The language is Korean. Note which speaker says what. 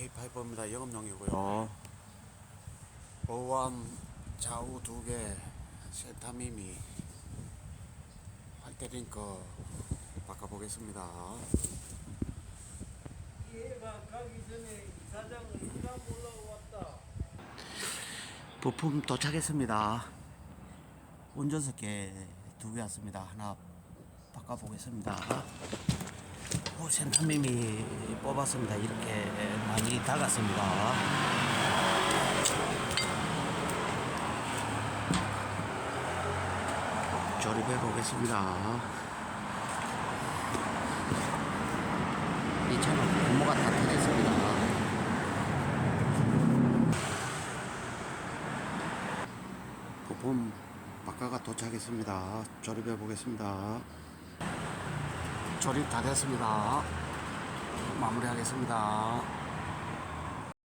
Speaker 1: K5입니다. 영업용이고요.
Speaker 2: 어,
Speaker 1: 보암 좌우 두 개, 세타미미, 활대링크 바꿔보겠습니다. 부품 도착했습니다. 운전석에 두 개 왔습니다. 하나 바꿔보겠습니다. 오, 센타미미 뽑았습니다. 이렇게 많이 달았습니다. 조립해 보겠습니다. 이 차는 고무가 다 터졌습니다. 부품 바꿔가 도착했습니다. 조립해 보겠습니다. 조립 다 됐습니다. 마무리하겠습니다.